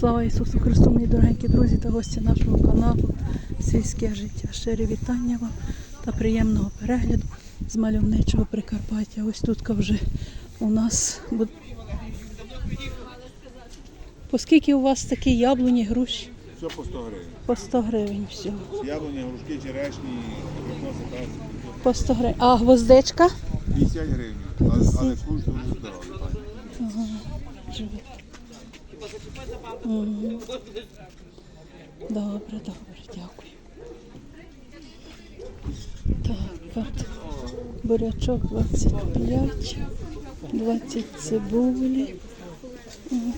Слава Ісусу Христу, мої дорогенькі друзі та гості нашого каналу Сільське життя. Щирі вітання вам та приємного перегляду з мальовничого Прикарпаття. Ось тут вже у нас буд- по скільки у вас такі яблуні, груші? Все по 100 гривень. По 100 гривень всього. Яблуня, грушки, черешні, персики. По 100 гривень. А гвоздичка? 50 гривень. Але, але куш дуже здоровий, пані. Живе. Добре, добре, дякую. Так, от. Бурячок 25, 20 цибулі, Мгм.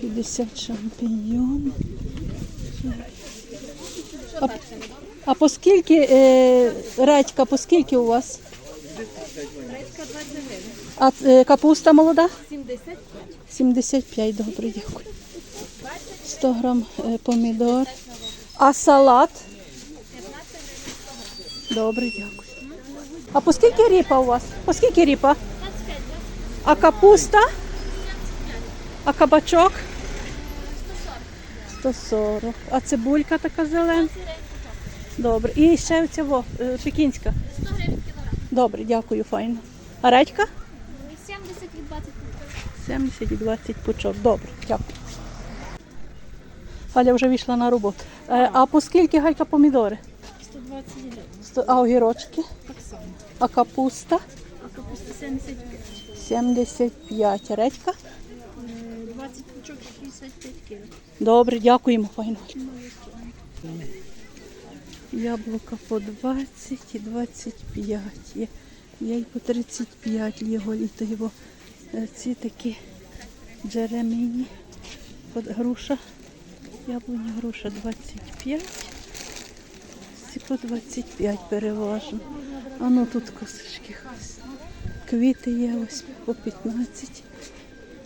50 шампіньйон. А, а по скільки е, редька, по скільки у вас? А е, капуста молода? 75. 75, добре, дякую. 100 грам е, помідор. А салат? Добре, дякую. А по скільки ріпа у вас? По скільки ріпа? А капуста? А кабачок? 140. А цибулька така зелена? Добре. І ще оця во, е, пекінська. 100 гривень кілограм. Добре, дякую, файно. А редька? 70 і 20 70 і 20 пучок. Добре, дякую. Галя вже вийшла на роботу. Е, а по скільки гайка помідори? 120 гривень. Сто- А огірочки? Так само. А капуста? А капуста 75. 75. Редька? Е, 20 пучок 65 кг. Добре, дякуємо, файно. Яблука по 20 і 25. Є, є й по 35 його літо його. Ці такі джереміні. Груша. Яблуня груша 25. Ці по 25 переважно. А ну тут косички. Квіти є ось по 15.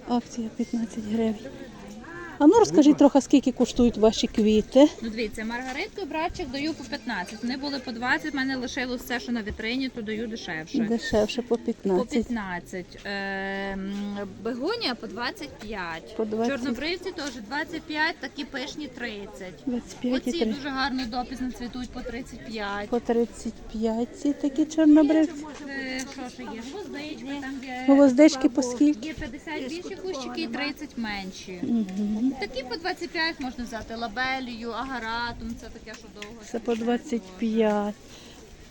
Акція 15 гривень. А ну розкажіть трохи, скільки коштують ваші квіти. Ну дивіться, маргаритку братчик даю по 15. Вони були по 20, в мене лишилось все, що на вітрині, то даю дешевше. Дешевше по По 15. 15. Ем, Бегонія по 25. По 20. Чорнобривці теж 25, такі пишні 30. 25 і Оці 3. дуже гарно допізно цвітуть по 35. По 35 ці такі чорнобривці. Е, Що ще є? Гвоздички, там є, Гвоздички по скільки? є 50 більші кущики і 30 менші. Угу. Такі по 25 можна взяти лабелію, агаратум, це таке, що довго. Це по 25.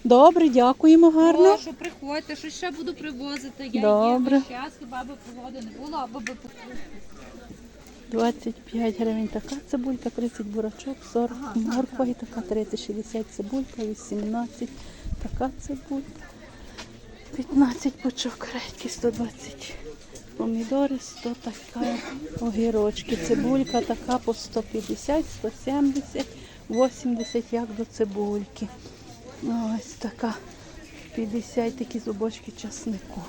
Добре, дякуємо гарно. Прошу, приходьте, щось ще буду привозити. Я Добре. їду час, хіба би погоди не було, або би 25 гривень така цибулька, 30 бурачок, 40 морква і така 30, 60 цибулька, 18 така цибулька, 15 пучок редьки, 120 помідори, 100 така огірочки, цибулька така по 150, 170, 80 як до цибульки. Ось така 50 такі зубочки часнику.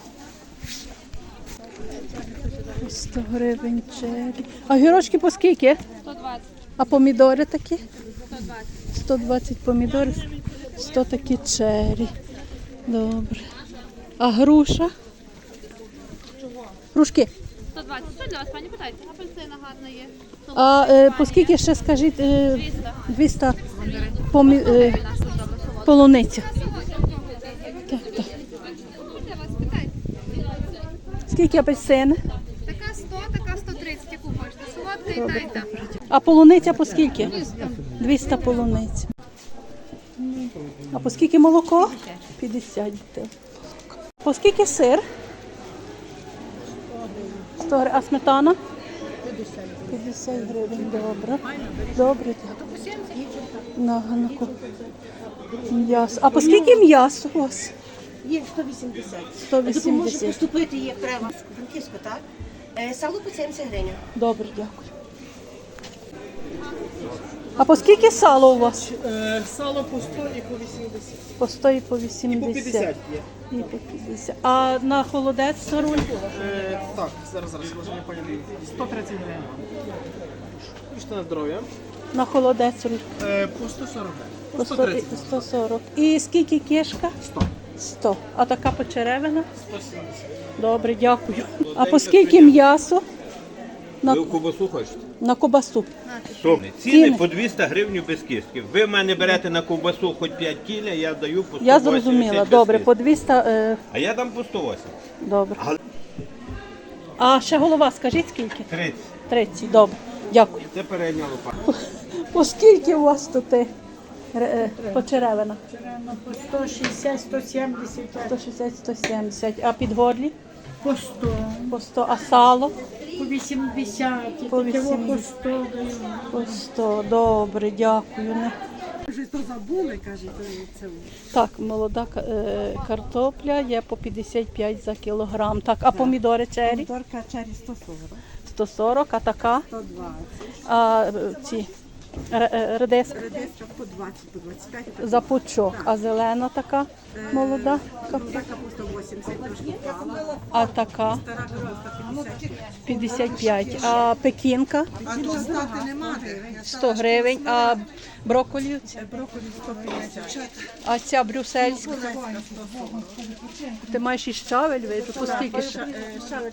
100 гривень чері. А гірочки по скільки? 120, А помідори такі? 120. 120 помідорів, 100 такі чері. Добре. А груша? Грушки. 120. Що для вас, пані, питайте? Апельсина гарна є. А е, по скільки ще скажіть? Е, 200 помі... е, полуниця. Так, так. Скільки апельсини? Така 100, така 130, яку хочете. Солодка і та, і та. А полуниця по скільки? 200 полуниць. А по скільки молоко? 50 дітей. По скільки сир? 100 гривень. А сметана? 50 гривень, добре. Добре, дякую. На, на, ку- М'ясо. А по скільки м'ясо у вас? Є 180. 180. Може поступити, як треба. Франківську, так? Сало по 70 гривень. Добре, дякую. А по скільки сало у вас? Е, Сало по 100 і по 80. По 100 і по І 80. по 50 є. І по 50. А на холодець на руль? Е, так, зараз, зараз, може не поняли. 130 гривень. Пішли на здоров'я. На холодець руль. Е, по 140. По По 100 130. і 140. І скільки кішка? 100. 100. А така почеревина? 170. Добре, дякую. А по скільки м'ясо? На, Ви в кубасу хочете? на кобасу. Ціни. Ціни. Ціни по 200 гривень без кістки. Ви в мене берете на ковбасу хоч 5 кіля, я даю по 180 Я зрозуміла. без Добре, кістки. по 200. Е, А я дам по 180. добре. Але- А ще голова, скажіть скільки? 30. 30. Добре. Дякую. Це передня лопата. По скільки у вас тут е, е, почеревина? По 160, 170, 160, 170. А підгорлі? по 100, По 100. А сало? По 80, По таке во 80. по 100. По 100. Добре, дякую. Вже то забули, каже, то це. Так, молода е, картопля є по 55 за кілограм. Так, а помідори чері? Помідорка чері 140, 140, а така? 120, А е, ці е, редиска редиска по 20, по 25. за пучок, а зелена така молода капуста. Молода капуста 80, трошки впала. А така Стара капуста 50. 55. А пекінка А то нема гривень. 100 гривень, а брокколі, Брокколі 150. а ця брюссельська. Ти маєш і щавель, виду, по скільки ще? Е,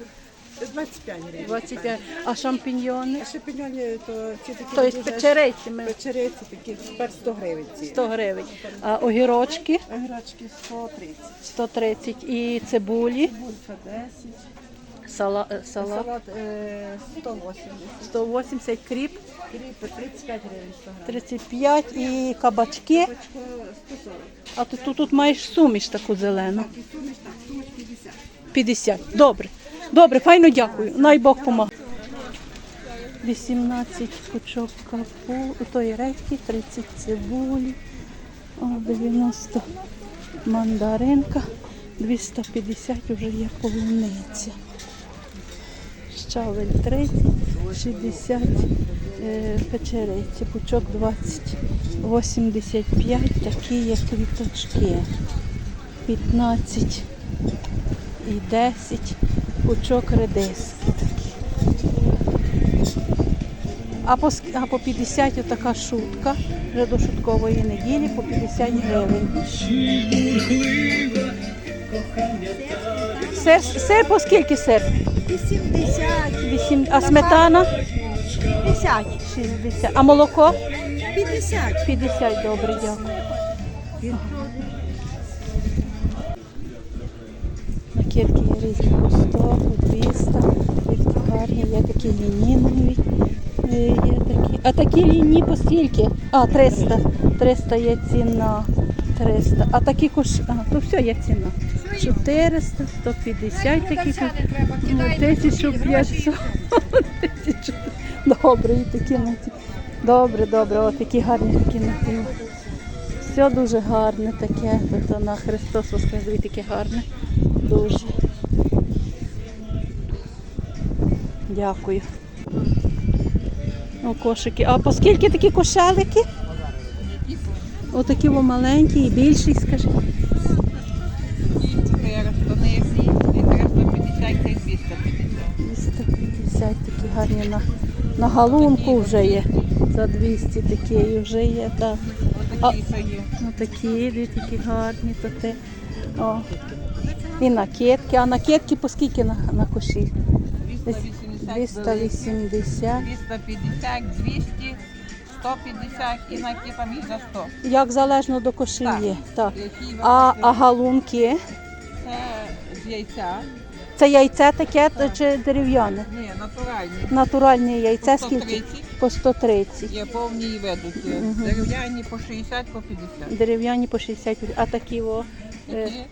25 гривень. 25. А шампіньйони? Шипеняні, то ці такі Тобто дуже печериці ми печериці такі, тепер 100 гривень ці. 100 гривень. А огірочки Грачки 130. 130 і цибулі, Булька 10. сала, е, салат Салат е, 180. 180, кріп Кріпи 35 гривень 100 грам. 35 і кабачки. Бочко 140. А ти тут, тут маєш суміш таку зелену. І суміш так, суміш 50. 50. Добре. Добре, файно дякую. Най Бог помаг. 18 пучок капу, тої редьки, 30 цибулі, 90 мандаринка, 250 вже є полуниця. Щавель 30, 60 е, печериці, пучок 20, 85, такі є квіточки, 15 і 10 пучок редиски такі. А по, а по 50 така шутка, вже до шуткової неділі по 50 гривень. Сир, сир по скільки сир? 80, а сметана? 50, 60. А молоко? 50. 50, добре, дякую. Є різні по 100, по 200, є такі гарні, є такі лінінові, е, є такі. А такі лінії по скільки? А, 300. 300 є ціна. 300. А такі кош... А, то все є ціна. 400, 150 такі. Ну, 1500. 1000. Добре, і такі на ті. Добре, добре, от такі гарні такі на ті. Все дуже гарне таке. Тобто на Христос Воскрес, таке гарне. Дуже. Дякую. О, кошики. А по скільки такі кошелики? Отакі маленькі і більші, скажи. 250 такі гарні на, на галунку вже є. За 200 такі вже є. Так. А, ну такі, дві такі гарні, то ти. О. І накидки. А накидки по скільки на, на коші? 280. 250, 200, 150 і на там і за 100. Як залежно до кошів Так. А, а галунки? це з яйця. Це яйце таке чи дерев'яне? Ні, натуральні. Натуральне яйце По скільки? 130. По 130. Є повні і ведуть. Дерев'яні по 60, по 50. Дерев'яні по 60. А такі о, е, Які?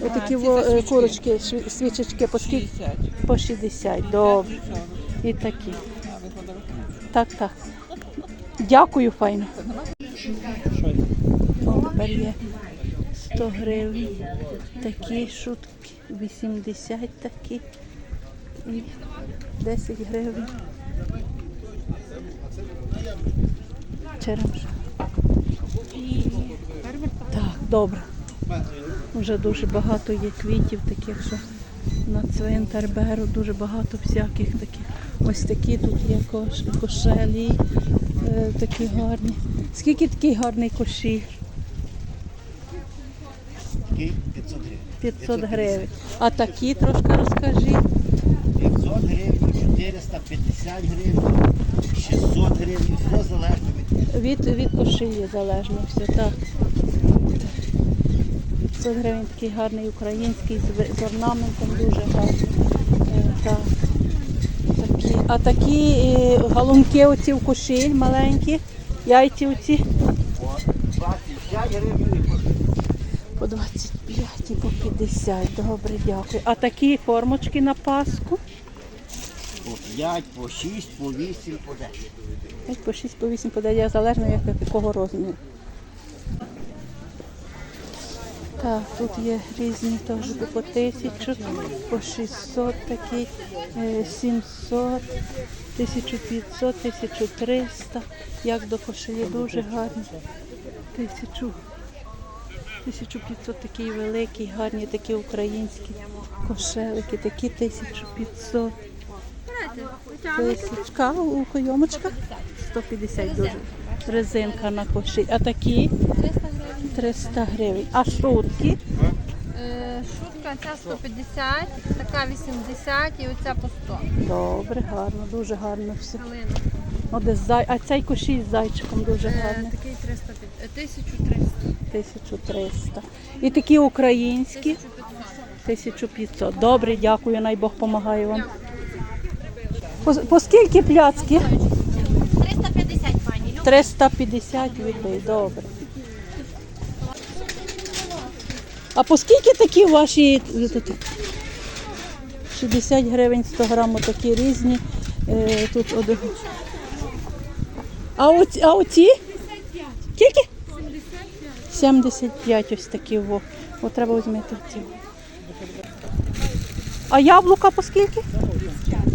Отакі А, ці о, за е, курочки, шві- свічечки по скільки? 60. По 60. Добре. І такі. А, ви фотографуєте? Так, так. Дякую, файно. О, тепер є 100 гривень. Такі шутки, 80 такі. І 10 гривень. Черемша. Так, добре. Вже дуже багато є квітів таких, що на цвинтар беру, дуже багато всяких таких. Ось такі тут є кошелі, е, такі гарні. Скільки такий гарний кошіль? 500 гривень. А такі трошки розкажіть. 500 гривень, 450 гривень, 600 гривень, все залежно від від, від кошилі залежно все, так. 500 гривень такий гарний український з, орнаментом дуже гарний. Е, так. Такі. А такі е, галунки оці в кошиль маленькі, яйці оці по 25 і по 50. Добре, дякую. А такі формочки на Пасху? По 5, по 6, по 8, по 10. 5 по 6, по 8 подає, залежно як якого розміру. Так, тут є різні теж по тисячу, по 600 такі, е, 700, 1500, 1300, як до кошелі дуже гарні. 1000, 1500 такий великий, гарні такі українські кошелики, такі 1500. Тисячка у койомочках 150 дуже. Резинка на коші. А такі 300 гривень. А шутки Е, Шутка ця 150, така 80 і оця по 100. добре, гарно, дуже гарно все. Галина. Оде зай... А цей кошій з зайчиком дуже гарний. Такий 350, 1300. 1300. І такі українські 1500. Добре, дякую, най Бог допомагає вам. По, по скільки пляцки? 350, пані. 350 віддай, добре. А по скільки такі ваші е, 60 гривень 100 грам, такі різні. Е, тут один. А оці, а оці? Скільки? 75 ось такі. Во. О, треба візьмати ці. А яблука по скільки?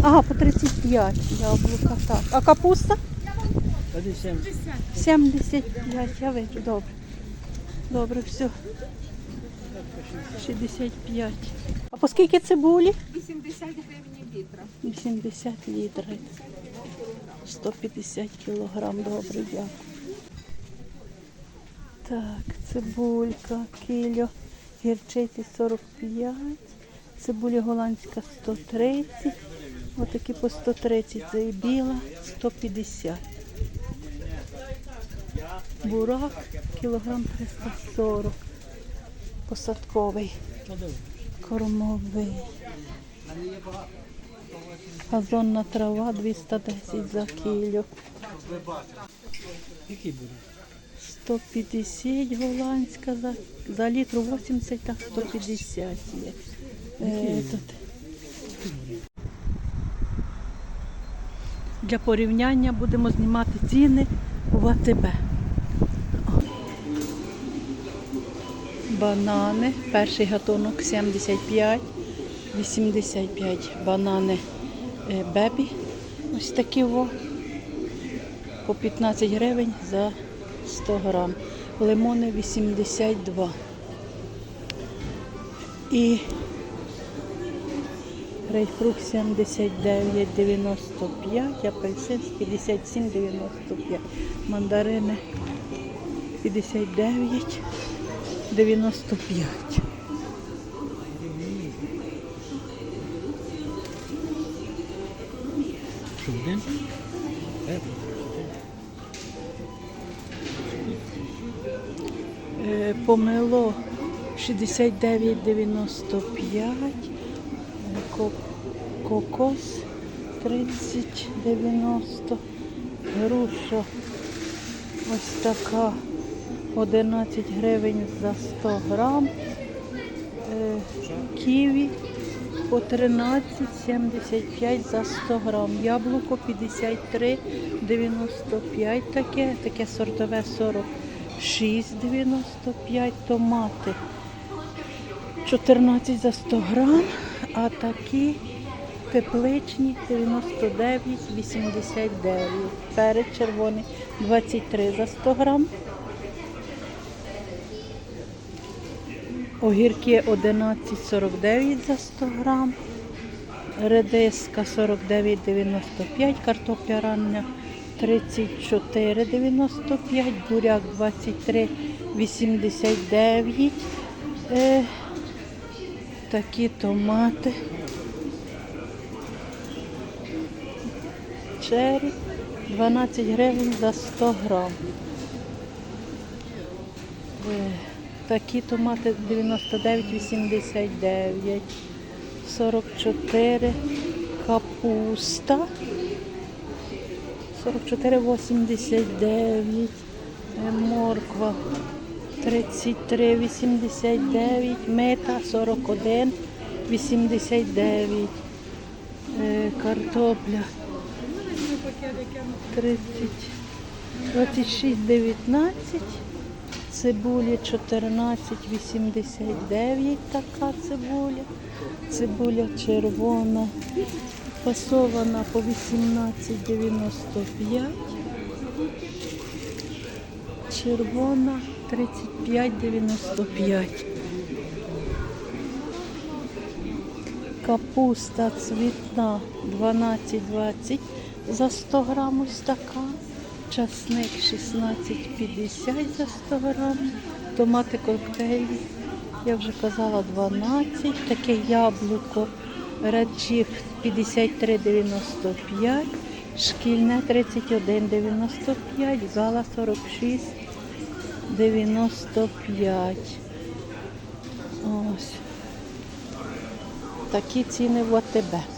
Ага, по 35 яблука, так. А капуста? 75, я вижу, добре. Добре, все. 65. А по скільки цибулі? 80 гривень літра. 80 літрів. 150 кілограм, добре, дякую. Так, цибулька, кіло, гірчиці 45, цибуля голландська 130, отакі по 130, це і біла 150. Бурак кілограм 340, посадковий, кормовий. Газонна трава 210 за кіло. 150 голландська за, за літру 80, так 150 є. Е. Для порівняння будемо знімати ціни в АТБ. Банани. Перший гатунок 75, 85 банани е, бебі. Ось такі во. По 15 гривень за 100 грам. Лимони 82. І грейпфрут 79,95, апельсин 57,95. Мандарини 59,95. Е, Помело 69,95. Е, ко- Кокос 30,90. Груша ось така 11 гривень за 100 грам. Е, Ківі по 13,75 за 100 грам. Яблуко 53,95 таке, таке сортове 46,95 томати. 14 за 100 грам, а такі тепличні 99,89. Перець червоний 23 за 100 грам. Огірки 11,49 за 100 грам. Редиска 49,95, картопля рання 34,95, буряк 23,89. Е, такі томати. Чері 12 гривень за 100 грам. Е, Такі томати 99,89. 44 капуста. 44,89. Е, Морква 33,89. Мета 41,89. Е, Картопля 30, 26,19. Цибулі 14,89 така цибуля. Цибуля червона, фасована по 18,95. Червона 35,95. Капуста цвітна 12,20 за 100 грам ось така. Часник 16,50 за 100 грам. Томати коктейлі, я вже казала 12. Таке яблуко Chief 53,95. Шкільне 31,95. Зала 46,95. Ось. Такі ціни в АТБ.